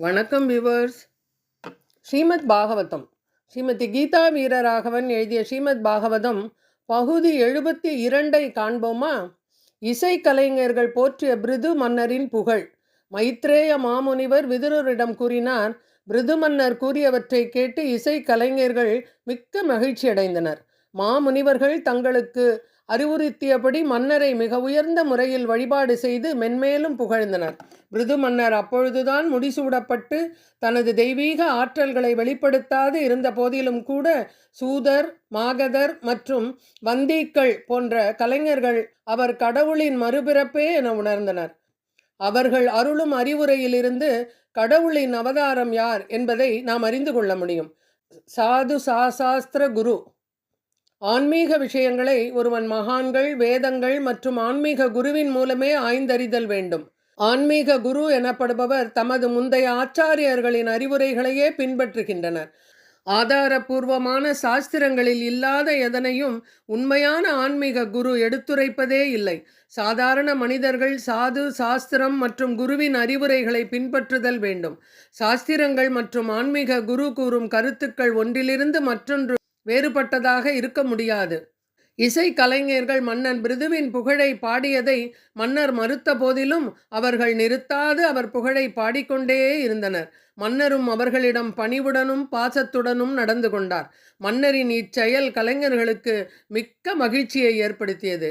வணக்கம் விவர்ஸ் ஸ்ரீமத் பாகவதம். ஸ்ரீமதி கீதா வீரராகவன் எழுதிய ஸ்ரீமத் பாகவதம் பகுதி எழுபத்தி இரண்டை காண்போமா? இசை கலைஞர்கள் போற்றிய பிருது மன்னரின் புகழ். மைத்ரேய மாமுனிவர் விதுரரிடம் கூறினார் பிருது மன்னர் கூறியவற்றை கேட்டு இசைக்கலைஞர்கள் மிக்க மகிழ்ச்சி அடைந்தனர் மாமுனிவர்கள் தங்களுக்கு அறிவுறுத்தியபடி மன்னரை மிக உயர்ந்த முறையில் வழிபாடு செய்து மென்மேலும் புகழ்ந்தனர். பிருது மன்னர் அப்பொழுதுதான் முடிசூடப்பட்டு தனது தெய்வீக ஆற்றல்களை வெளிப்படுத்தாது இருந்த போதிலும் கூட சூதர் மாகதர் மற்றும் வந்தீக்கள் போன்ற கலைஞர்கள் அவர் கடவுளின் மறுபிறப்பே என உணர்ந்தனர். அவர்கள் அருளும் அறிவுரையிலிருந்து கடவுளின் அவதாரம் யார் என்பதை நாம் அறிந்து கொள்ள முடியும். சாது சாசாஸ்திர குரு ஆன்மீக விஷயங்களை ஒருவன் மகான்கள் வேதங்கள் மற்றும் ஆன்மீக குருவின் மூலமே ஆய்ந்தறிதல் வேண்டும். ஆன்மீக குரு எனப்படுபவர் தமது முந்தைய ஆச்சாரியர்களின் அறிவுரைகளையே பின்பற்றுகின்றனர். ஆதாரபூர்வமான சாஸ்திரங்களில் இல்லாத எதனையும் உண்மையான ஆன்மீக குரு எடுத்துரைப்பதே இல்லை. சாதாரண மனிதர்கள் சாது சாஸ்திரம் மற்றும் குருவின் அறிவுரைகளை பின்பற்றுதல் வேண்டும். சாஸ்திரங்கள் மற்றும் ஆன்மீக குரு கூறும் கருத்துக்கள் ஒன்றிலிருந்து மற்றொன்று வேறுபட்டதாக இருக்க முடியாது. இசை கலைஞர்கள் மன்னன் பிருதுவின் புகழை பாடியதை மன்னர் மறுத்த போதிலும் அவர்கள் நிறுத்தாது அவர் புகழை பாடிக்கொண்டே இருந்தனர். மன்னரும் அவர்களிடம் பணிவுடனும் பாசத்துடனும் நடந்து கொண்டார். மன்னரின் இச்செயல் கலைஞர்களுக்கு மிக்க மகிழ்ச்சியை ஏற்படுத்தியது.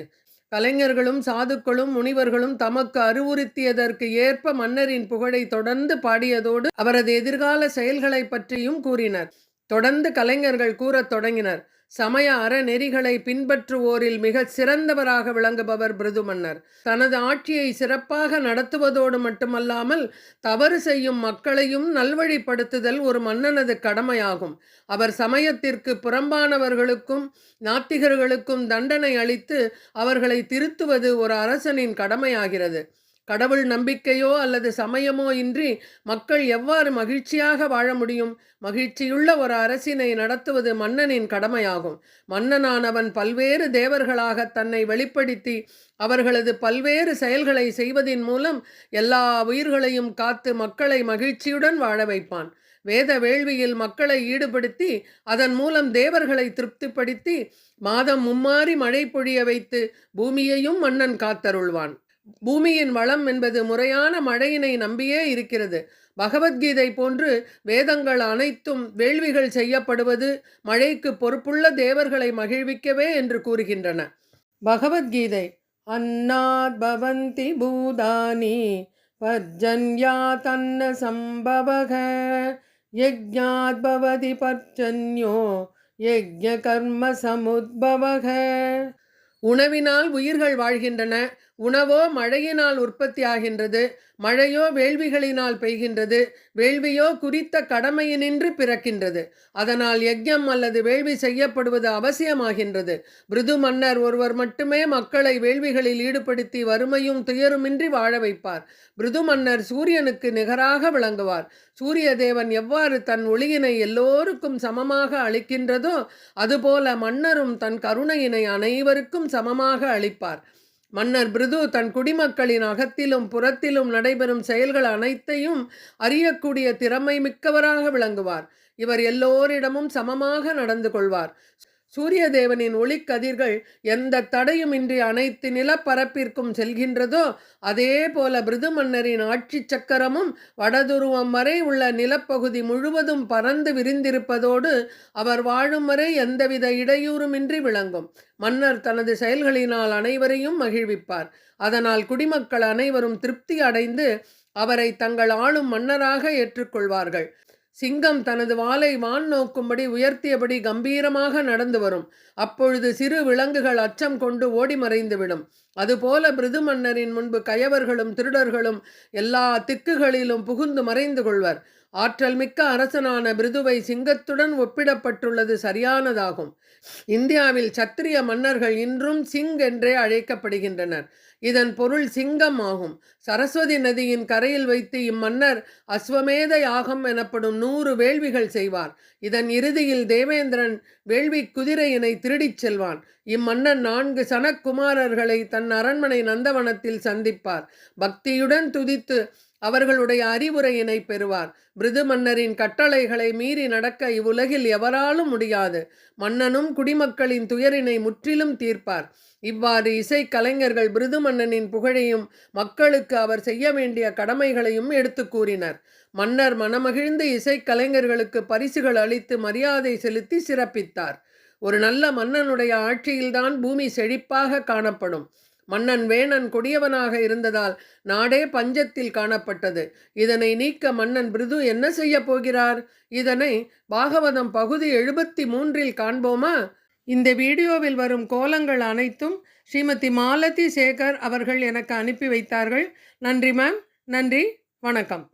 கலைஞர்களும் சாதுக்களும் முனிவர்களும் தமக்கு அறிவுறுத்தியதற்கு ஏற்ப மன்னரின் புகழை தொடர்ந்து பாடியதோடு அவரது எதிர்கால செயல்களை பற்றியும் கூறினர். தொடர்ந்து கலைஞர்கள் கூறத் தொடங்கினர். சமய அறநெறிகளை பின்பற்றுவோரில் மிக சிறந்தவராக விளங்குபவர் பிருது மன்னர். தனது ஆட்சியை சிறப்பாக நடத்துவதோடு மட்டுமல்லாமல் தவறு செய்யும் மக்களையும் நல்வழிப்படுத்துதல் ஒரு மன்னனது கடமையாகும். அவர் சமயத்திற்கு புறம்பானவர்களுக்கும் நாத்திகர்களுக்கும் தண்டனை அளித்து அவர்களை திருத்துவது ஒரு அரசனின் கடமையாகிறது. கடவுள் நம்பிக்கையோ அல்லது சமயமோ இன்றி மக்கள் எவ்வாறு மகிழ்ச்சியாக வாழ முடியும்? மகிழ்ச்சியுள்ள ஒரு அரசினை நடத்துவது மன்னனின் கடமையாகும். மன்னனானவன் பல்வேறு தேவர்களாக தன்னை வெளிப்படுத்தி அவர்களது பல்வேறு செயல்களை செய்வதின் மூலம் எல்லா உயிர்களையும் காத்து மக்களை மகிழ்ச்சியுடன் வாழ வைப்பான். வேத வேள்வியில் மக்களை ஈடுபடுத்தி அதன் மூலம் தேவர்களை திருப்திப்படுத்தி மாதம் மும்மாறி மழை பொழிய வைத்து பூமியையும் மன்னன் காத்தருள்வான். பூமியின் வளம் என்பது முறையான மழையினை நம்பியே இருக்கிறது. பகவத்கீதை போன்று வேதங்கள் அனைத்தும் வேள்விகள் செய்யப்படுவது மழைக்கு பொறுப்புள்ள தேவர்களை மகிழ்விக்கவே என்று கூறுகின்றன. பகவத்கீதை அன்னாத் பவந்தி பூதானி பர்ஜன்யா தன்ன சம்பவக யஜ்ஞாத் பவதி பர்ஜன்யோ யஜ்ய கர்ம சமுத்பவக. உணவினால் உயிர்கள் வாழ்கின்றன உணவோ மழையினால் உற்பத்தியாகின்றது மழையோ வேள்விகளினால் பெய்கின்றது வேள்வியோ குறித்த கடமையினின்று பிறக்கின்றது. அதனால் யஜ்யம் அல்லது வேள்வி செய்யப்படுவது அவசியமாகின்றது. பிருது மன்னர் ஒருவர் மட்டுமே மக்களை வேள்விகளில் ஈடுபடுத்தி வறுமையும் துயருமின்றி வாழ வைப்பார். பிருது மன்னர் சூரியனுக்கு நிகராக விளங்குவார். சூரிய தேவன் எவ்வாறு தன் ஒளியினை எல்லோருக்கும் சமமாக அளிக்கின்றதோ அதுபோல மன்னரும் தன் கருணையினை அனைவருக்கும் சமமாக அளிப்பார். மன்னர் பிருது தன் குடிமக்களின் அகத்திலும் புறத்திலும் நடைபெறும் செயல்கள் அனைத்தையும் அறியக்கூடிய திறமை மிக்கவராக விளங்குவார். இவர் எல்லோரிடமும் சமமாக நடந்து கொள்வார். சூரிய தேவனின் ஒளிக்கதிர்கள் எந்த தடையுமின்றி அனைத்து நிலப்பரப்பிற்கும் செல்கின்றதோ அதே போல பிருது மன்னரின் ஆட்சி சக்கரமும் வடதுருவம் வரை உள்ள நிலப்பகுதி முழுவதும் பறந்து விரிந்திருப்பதோடு அவர் வாழும் வரை எந்தவித இடையூறுமின்றி விளங்கும். மன்னர் தனது செயல்களினால் அனைவரையும் மகிழ்விப்பார். அதனால் குடிமக்கள் அனைவரும் திருப்தி அடைந்து அவரை தங்கள் ஆளும் மன்னராக ஏற்றுக்கொள்வார்கள். சிங்கம் தனது வாளை வான் நோக்கும்படி உயர்த்தியபடி கம்பீரமாக நடந்து வரும். அப்பொழுது சிறு விலங்குகள் அச்சம் கொண்டு ஓடி மறைந்துவிடும். அதுபோல பிருது மன்னரின் முன்பு கயவர்களும் திருடர்களும் எல்லா திக்குகளிலும் புகுந்து மறைந்து கொள்வர். ஆற்றல் மிக்க அரசனான பிருதுவை சிங்கத்துடன் ஒப்பிடப்பட்டுள்ளது சரியானதாகும். இந்தியாவில் சத்திரிய மன்னர்கள் இன்றும் சிங் என்றே அழைக்கப்படுகின்றனர். இதன் பொருள் சிங்கம் ஆகும் சரஸ்வதி நதியின் கரையில் வைத்து இம்மன்னர் அஸ்வமேத யாகம் எனப்படும் நூறு வேள்விகள் செய்வார். இதன் இறுதியில் தேவேந்திரன் வேள்வி குதிரையினை திருடிச் செல்வான். இம்மன்னன் நான்கு சனக்குமாரர்களை தன் அரண்மனை நந்தவனத்தில் சந்திப்பார். பக்தியுடன் துதித்து அவர்களுடைய அறிவுரையினை பெறுவார். பிருது மன்னரின் கட்டளைகளை மீறி நடக்க இவ்வுலகில் எவராலும் முடியாது. மன்னனும் குடிமக்களின் துயரினை முற்றிலும் தீர்ப்பார். இவ்வாறு இசை கலைஞர்கள் பிருது மன்னனின் புகழையும் மக்களுக்கு அவர் செய்ய வேண்டிய கடமைகளையும் எடுத்து கூறினர். மன்னர் மனமகிழ்ந்து இசை கலைஞர்களுக்கு பரிசுகள் அளித்து மரியாதை செலுத்தி சிறப்பித்தார். ஒரு நல்ல மன்னனுடைய ஆட்சியில்தான் பூமி செழிப்பாக காணப்படும். மன்னன் வேணன் கொடியவனாக இருந்ததால் நாடே பஞ்சத்தில் காணப்பட்டது. இதனை நீக்க மன்னன் பிருது என்ன செய்ய போகிறார்? இதனை பாகவதம் பகுதி எழுபத்தி மூன்றில் காண்போமா? இந்த வீடியோவில் வரும் கோலங்கள் அனைத்தும் ஸ்ரீமதி மாலதி சேகர் அவர்கள் எனக்கு அனுப்பி வைத்தார்கள். நன்றி மேம். நன்றி. வணக்கம்.